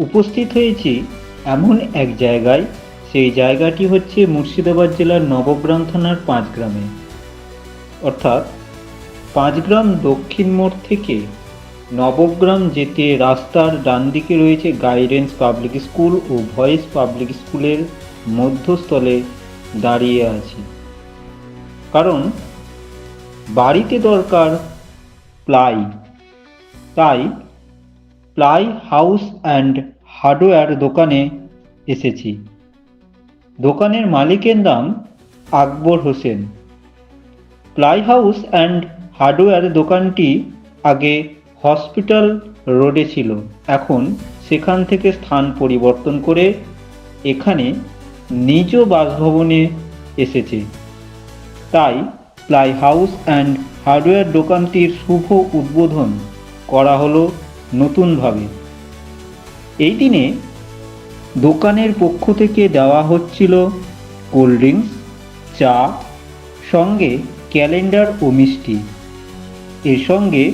উপস্থিত হয়েছি এমন এক জায়গায়। সেই জায়গাটি হচ্ছে মুর্শিদাবাদ জেলার নবগ্রাম থানার পাঁচগ্রামে। অর্থাৎ পাঁচগ্রাম দক্ষিণ মোড় থেকে নবগ্রাম যেতে রাস্তার ডান দিকে রয়েছে গাইডেন্স পাবলিক স্কুল ও ভয়েস পাবলিক স্কুলের মধ্যস্থলে দাঁড়িয়ে আছি। কারণ বাড়িতে দরকার প্লাই। তাই প্লাই হাউস অ্যান্ড হার্ডওয়্যার দোকানে এসেছি। দোকানের মালিকের নাম Akbar Hossain. Ply house and hardware দোকানটি আগে হসপিটাল রোডে ছিল। এখন সেখান থেকে স্থান পরিবর্তন করে এখানে নিজ বাসভবনে এসেছে। তাই প্লাই হাউস অ্যান্ড হার্ডওয়্যার দোকানটির শুভ উদ্বোধন করা হলো নতুনভাবে। এই দিনে দোকানের পক্ষ থেকে দেওয়া হচ্ছিল কোল্ড ড্রিঙ্কস, চা, সঙ্গে ক্যালেন্ডার ও মিষ্টি। এর সঙ্গে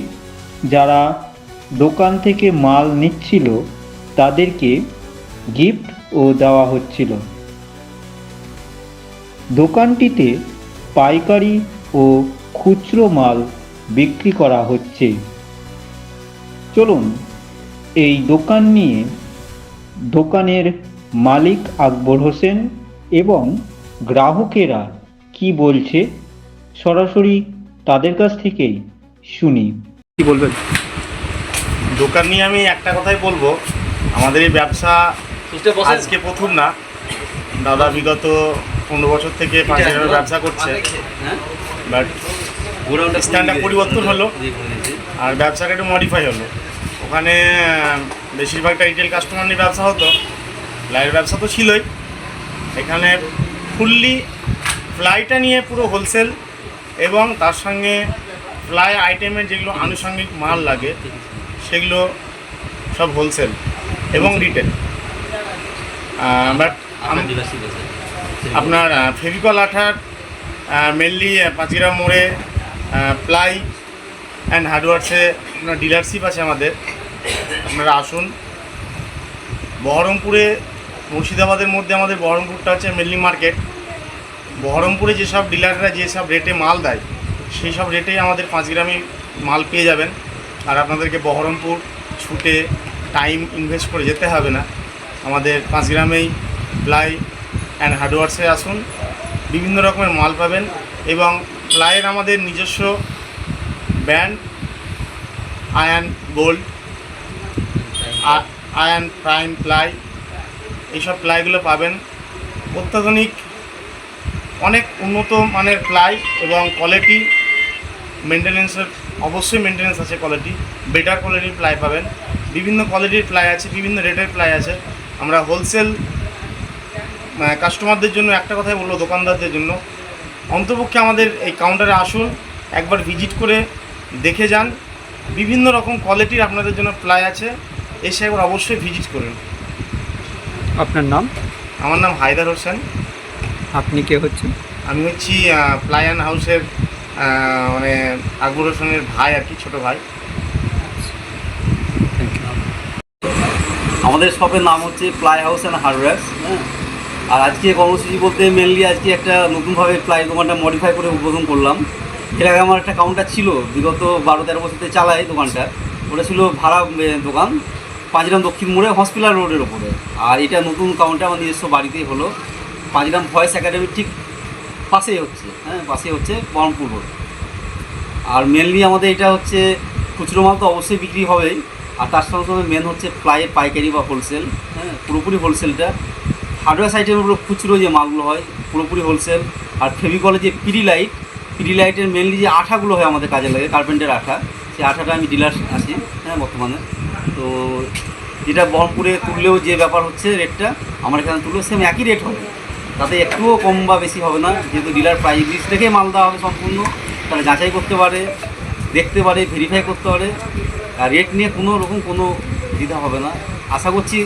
যারা দোকান থেকে মাল নিচ্ছিল, তাদেরকে গিফটও দেওয়া হচ্ছিল। দোকানটিতে পাইকারি ও খুচরো মাল বিক্রি করা হচ্ছে। চলুন এই দোকান নিয়ে দোকানের মালিক আকবর হোসেন এবং গ্রাহকেরা কি বলছে সরাসরি তাদের কাছ থেকেই শুনি। কি বলবেন? দোকান নিয়ে আমি একটা কথাই বলব। আমাদের এই ব্যবসা আজকে প্রথম না। দাদা বিগত পনেরো বছর থেকে পাঁচ হাজার ব্যবসা করছে। বাট স্ট্যান্ডার্ড পরিবর্তন হলো আর ব্যবসাটা একটু মডিফাই হলো। ওখানে বেশিরভাগটা রিটেল কাস্টমার নিয়ে ব্যবসা হতো। লাইয়ের ব্যবসা তো ছিলই। এখানে ফুললি ফ্লাইটা নিয়ে পুরো হোলসেল এবং তার সঙ্গে ফ্লাই আইটেমের যেগুলো আনুষঙ্গিক মাল লাগে সেগুলো সব হোলসেল এবং রিটেল বাট আপনার ফেভিকল আঠার মেনলি পাঁচগ্রাম মোড়ে প্লাই অ্যান্ড হার্ডওয়ার্সে আপনার ডিলারশিপ আছে আমাদের। আপনারা আসুন। বহরমপুরে, মুর্শিদাবাদের মধ্যে আমাদের বহরমপুরটা হচ্ছে মেনলি মার্কেট। বহরমপুরে যেসব ডিলাররা যেসব রেটে মাল দেয় সেই সব রেটেই আমাদের পাঁচগ্রামে মাল পেয়ে যাবেন। আর আপনাদেরকে বহরমপুর ছুটে টাইম ইনভেস্ট করে যেতে হবে না। আমাদের পাঁচ গ্রামেই প্লাই অ্যান্ড হার্ডওয়ার্সে আসুন। বিভিন্ন রকমের মাল পাবেন এবং প্লাইয়ের আমাদের নিজস্ব brand Ayan gold Ayan, prime, ply, এইসব প্লাইগুলো পাবেন। অত্যাধুনিক, অনেক উন্নত মানের প্লাই এবং কোয়ালিটি মেনটেনেন্সের অবশ্যই মেনটেনেন্স আছে কোয়ালিটি বেটার কোয়ালিটির প্লাই পাবেন। বিভিন্ন কোয়ালিটির প্লাই আছে, বিভিন্ন রেটের প্লাই আছে। আমরা হোলসেল কাস্টমারদের জন্য একটা কথাই বলব, দোকানদারদের জন্য। অন্তপক্ষে আমাদের এই কাউন্টারে আসুন, একবার ভিজিট করে দেখে যান। বিভিন্ন রকম কোয়ালিটির আপনাদের জন্য প্লাই আছে। এসে একবার অবশ্যই ভিজিট করুন। আপনার নাম? আমার নাম হায়দার হোসেন। আপনি কে হচ্ছেন? আমি হচ্ছি প্লায়ান হাউসের মানে আকবর হোসেনের ভাই আর কি ছোটো ভাই। আমাদের শপের নাম হচ্ছে প্লাই হাউস অ্যান্ড হার্ডওয়্যার্স হ্যাঁ? আর আজকে কর্মসূচি বলতে মেনলি আজকে একটা নতুনভাবে প্লাই দোকানটা মডিফাই করে উদ্বোধন করলাম। এর আগে আমার একটা কাউন্টার ছিল বিগত বারো তেরো বছর থেকে চালাই দোকানটা। ওটা ছিল ভাড়া দোকান। পাঁচগ্রাম দক্ষিণ মোড়ে হসপিটাল রোডের ওপরে। আর এটা নতুন কাউন্টার আমার নিজস্ব বাড়িতেই হলো। পাঁচগ্রাম ভয়েস একাডেমির ঠিক পাশেই হচ্ছে হ্যাঁ পাশেই হচ্ছে বহরমপুর রোড। আর মেনলি আমাদের এটা হচ্ছে খুচরো মাল তো অবশ্যই বিক্রি হবেই। আর তার সঙ্গে সঙ্গে মেন হচ্ছে প্লাইয়ের পাইকারি বা হোলসেল হ্যাঁ পুরোপুরি হোলসেলটা হার্ডওয়্যার সাইটের উপরে খুচরো যে মালগুলো হয়, পুরোপুরি হোলসেল আর ফেভিকলের যে পিডি লাইট পিডি লাইটের মেনলি যে আঠাগুলো হয় আমাদের কাজে লাগে কার্পেন্টের আঠা। সেই আঠাটা আমি ডিলার আছি হ্যাঁ বর্তমানে। তো যেটা বহরপুরে তুললেও যে ব্যাপার হচ্ছে রেটটা আমার এখানে তুললেও সেম একই রেট হবে। তাতে একটুও কম বা বেশি হবে না। যেহেতু ডিলার প্রাইস লিস্ট দেখে মাল দেওয়া হবে সম্পূর্ণ তারা যাচাই করতে পারে, দেখতে পারে ভেরিফাই করতে পারে। আর রেট নিয়ে কোনো রকম কোনো দ্বিধা হবে না। আশা করছি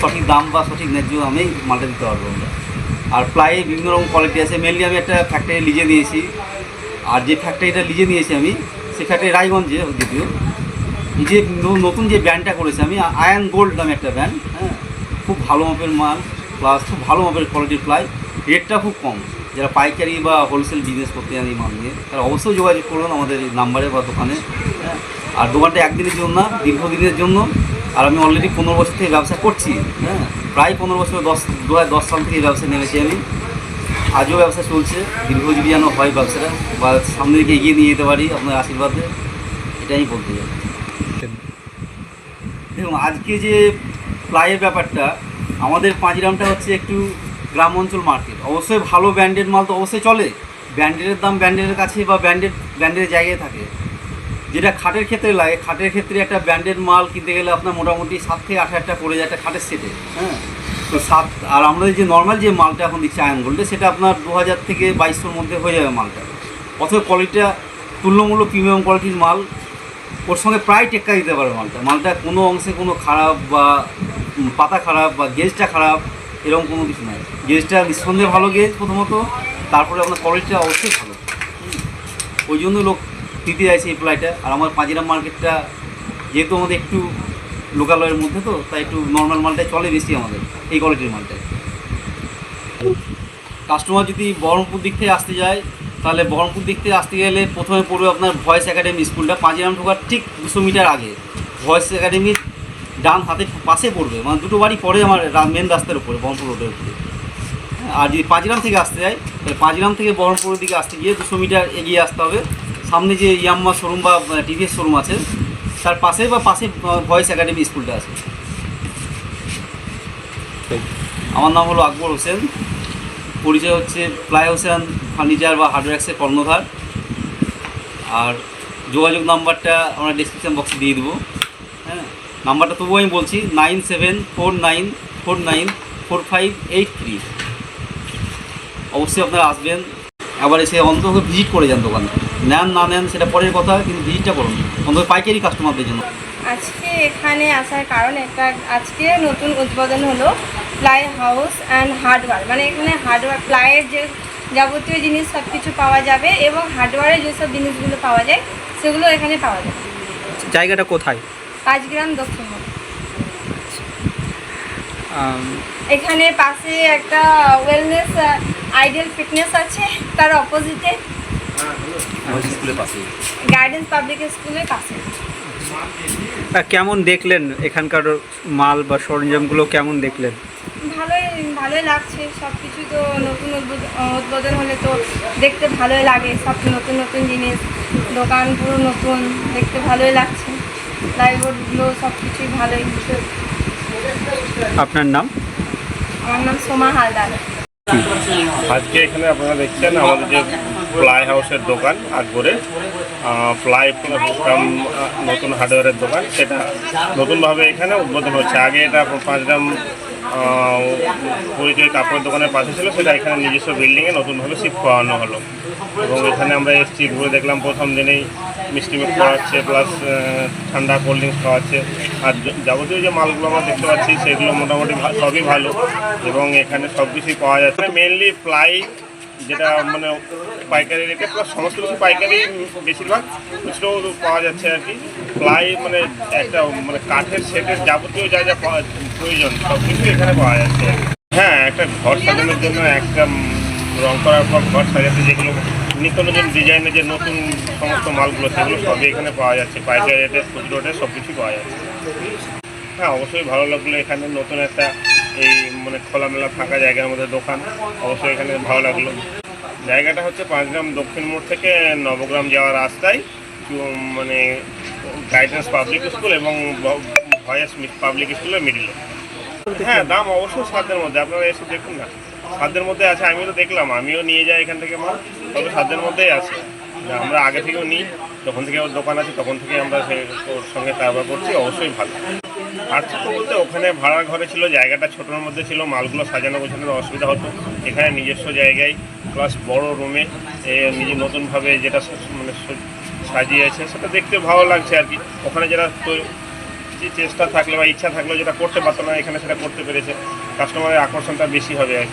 সঠিক দাম বা সঠিক ন্যায্য দামেই মালটা দিতে পারব আমরা। আর প্লাই বিভিন্ন রকম কোয়ালিটি আছে। মেনলি আমি একটা ফ্যাক্টরি লিজে নিয়েছি। আর যে ফ্যাক্টরিটা লিজে নিয়েছি আমি সেই ফ্যাক্টরি রায়গঞ্জে যদিও এই যে নতুন যে ব্র্যান্ডটা করেছি, আমি আয়ান গোল্ড নামে একটা ব্র্যান্ড হ্যাঁ? খুব ভালো মাপের মাল প্লাস খুব ভালো মাপের কোয়ালিটির প্লাই রেটটা খুব কম। যারা পাইকারি বা হোলসেল বিজনেস করতে জানি মাল নিয়ে, তারা অবশ্যই যোগাযোগ করুন আমাদের নাম্বারে বা দোকানে হ্যাঁ? আর দোকানটা একদিনের জন্য না দীর্ঘদিনের জন্য, আর আমি অলরেডি পনেরো বছর থেকে ব্যবসা করছি হ্যাঁ? প্রায় পনেরো বছর, দশ দু দশ সাল থেকে ব্যবসা নেমেছি আমি। আজও ব্যবসা চলছে দীর্ঘজীবী যেন হয় ব্যবসাটা, বা সামনের দিকে এগিয়ে নিয়ে যেতে পারি আপনার আশীর্বাদে, এটাই বলতে চাই। দেখুন, আজকে যে প্লাইয়ের ব্যাপারটা, আমাদের পাঁচগ্রামটা হচ্ছে একটু গ্রাম অঞ্চল মার্কেট অবশ্যই ভালো ব্র্যান্ডেড মাল তো অবশ্যই চলে। ব্র্যান্ডেডের দাম ব্র্যান্ডের কাছে বা ব্র্যান্ডেড ব্র্যান্ডের জায়গায় থাকে। যেটা খাটের ক্ষেত্রে লাগে, খাটের ক্ষেত্রে একটা ব্র্যান্ডেড মাল কিনতে গেলে আপনার মোটামুটি সাত থেকে আট হাজার টাকা পড়ে যায় একটা খাটের সেটে হ্যাঁ? তো সাত, আর আমাদের যে নর্মাল যে মালটা এখন দিচ্ছে আয়ন গোল্ডে সেটা আপনার দু হাজার থেকে বাইশশোর মধ্যে হয়ে যাবে মালটা। অথবা কোয়ালিটিটা তুল্যমূল্য প্রিমিয়াম কোয়ালিটির মাল ওর সঙ্গে প্রায় টেক্কা দিতে পারবে মালটা। মালটা কোনো অংশে কোনো খারাপ বা পাতা খারাপ বা গেজটা খারাপ, এরকম কোনো কিছু নয় গেজটা নিঃসন্দেহে ভালো গেজ প্রথমত। তারপরে আপনার কোয়ালিটিটা অবশ্যই ভালো। ওই জন্য লোক দিতে চাইছে এই প্লাইটা আর আমার পাঁজিরাম মার্কেটটা যেহেতু আমাদের একটু লোকালয়ের মধ্যে তো, তাই একটু নর্মাল মালটাই চলে বেশি আমাদের, এই কোয়ালিটির মালটাই। কাস্টমার যদি বহরমপুর দিক থেকে আসতে যায় তাহলে বহরমপুর দিক থেকে আসতে গেলে প্রথমে পড়বে আপনার ভয়েস একাডেমি স্কুলটা পাঁচিরাম ঢোকার ঠিক দুশো মিটার আগে। ভয়েস একাডেমির ডান হাতের পাশে পড়বে মানে দুটো বাড়ি পরে আমার মেন রাস্তার উপরে বহরমপুর রোডের উপরে। হ্যাঁ, আর যদি পাঁচগ্রাম থেকে আসতে যায় তাহলে পাঁচগ্রাম থেকে বহরমপুরের দিকে আসতে গিয়ে দুশো মিটার এগিয়ে আসতে হবে। সামনে যে ইয়াম্মা শোরুম বা টিভিএস শোরুম আছে তার পাশে বা পাশে ভয়েস একাডেমি স্কুলটা আছে। আমার নাম হলো আকবর হোসেন। পরিচয় হচ্ছে ফ্লাই হোসেন ফার্নিচার বা হার্ডওয়্যার্সের কর্ণধার। আর যোগাযোগ নাম্বারটা আমরা ডিসক্রিপশান বক্সে দিয়ে দেবো। হ্যাঁ নাম্বারটা তবুও আমি বলছি nine seven four nine four nine four five eight three অবশ্যই আপনারা আসবেন আবার এসে অন্তত ভিজিট করে যান দোকানে। নেন, না নেন, সেটা পরের কথা, কিন্তু ভিজিটটা করুন। অন্তত পাইকারি কাস্টমারদের জন্য। আজকে এখানে আসার কারণ একটা, আজকে নতুন উদ্বোধন হলো। Ply house and hardware. মানে এখানে হার্ডওয়ার প্লাইয়ের যে যাবতীয় জিনিস সব কিছু পাওয়া যাবে এবং হার্ডওয়্যারের যেসব জিনিসগুলো পাওয়া যায় সেগুলো এখানে পাওয়া যাবে। জায়গাটা কোথায়? পাঁচ গ্রাম দক্ষিণ এখানে পাশে একটা ওয়েলনেস আইডিয়াল ফিটনেস আছে তার অপোজিটে ভয়েস স্কুলের পাশে। গার্ডেন্স পাবলিক স্কুলের পাশে। কেমন দেখলেন? এখানকার মাল বা সরঞ্জামগুলো কেমন দেখলেন? ভালোই ভালোই লাগছে। সব কিছু তো নতুন উদ্বোধ- উদ্বোধন হলে তো দেখতে ভালোই লাগে। সব নতুন নতুন জিনিস দোকান পুরো নতুন দেখতে ভালোই লাগছে। প্লাইবোর্ডগুলো সব কিছুই ভালোই। আপনার নাম? আমার নাম সোমা হালদার। আজকে এখানে আপনারা দেখছেন আমাদের যে প্লাই হাউসের দোকান আকবরে। প্লাই কাম নতুন হার্ডওয়্যারের দোকান। সেটা নতুনভাবে এখানে উদ্বোধন হচ্ছে। আগে এটা পাঁচগ্রাম পরিচয় কাপড়ের দোকানের পাশে ছিল, সেটা এখানে নিজস্ব বিল্ডিংয়ে নতুনভাবে শিফট করানো হলো। এবং এখানে আমরা এসছি, ঘুরে দেখলাম প্রথম দিনেই মিষ্টি মুখ খাওয়াচ্ছে প্লাস ঠান্ডা কোল্ড ড্রিঙ্কস খাওয়াচ্ছে। আর যাবতীয় যে মালগুলো আমরা দেখতে পাচ্ছি, সেগুলো মোটামুটি সবই ভালো। এবং এখানে সব কিছুই পাওয়া যাচ্ছে। মেনলি প্লাই যেটা মানে পাইকারি রেটে প্লাস সমস্ত কিছু পাইকারি বেশিরভাগ খুচরো পাওয়া যাচ্ছে আর কি। প্লাই মানে একটা মানে কাঠের সেটের যাবতীয় যা যা প্রয়োজন সব কিছু এখানে পাওয়া যাচ্ছে। হ্যাঁ একটা ঘর সাজানোর জন্য একটা রং করার পর ঘর সাজাতে যেগুলো নিত্য নতুন ডিজাইনের যে নতুন সমস্ত মালগুলো, সেগুলো সবই এখানে পাওয়া যাচ্ছে। পাইকারি রেটে খুচরো রেটে সব কিছু পাওয়া যাচ্ছে। হ্যাঁ অবশ্যই ভালো লাগল এখানে নতুন একটা এই মানে খোলামেলা ফাঁকা জায়গার মধ্যে দোকান, অবশ্যই এখানে ভালো লাগল। জায়গাটা হচ্ছে পাঁচগ্রাম দক্ষিণ মোড় থেকে নবগ্রাম যাওয়ার রাস্তায় মানে গাইডেন্স পাবলিক স্কুল এবং ভয়েস পাবলিক স্কুলের মিডিলে হ্যাঁ দাম অবশ্যই সাধ্যের মধ্যে, আপনারা এসে দেখুন না। সাধ্যের মধ্যে আছে, আমিও তো দেখলাম, আমিও নিয়ে যাই এখান থেকে মাল, তবে সাধ্যের মধ্যেই আছে। আমরা আগে থেকেও নিই, যখন থেকে ওর দোকান আছে, তখন থেকে আমরা সে ওর সঙ্গে কারবার করছি, অবশ্যই ভালো। পার্থক্য বলতে, ওখানে ভাড়ার ঘরে ছিল, জায়গাটা ছোটোর মধ্যে ছিল, মালগুলো সাজানো গোছানোর অসুবিধা হতো। এখানে নিজস্ব জায়গায় প্লাস বড় রুমে নিজে নতুনভাবে যেটা মানে সাজিয়েছে, সেটা দেখতে ভালো লাগছে আর কি। ওখানে যারা যে চেষ্টা থাকলে বা ইচ্ছা থাকলে যেটা করতে পারতো না, এখানে সেটা করতে পেরেছে। কাস্টমারের আকর্ষণটা বেশি হবে আর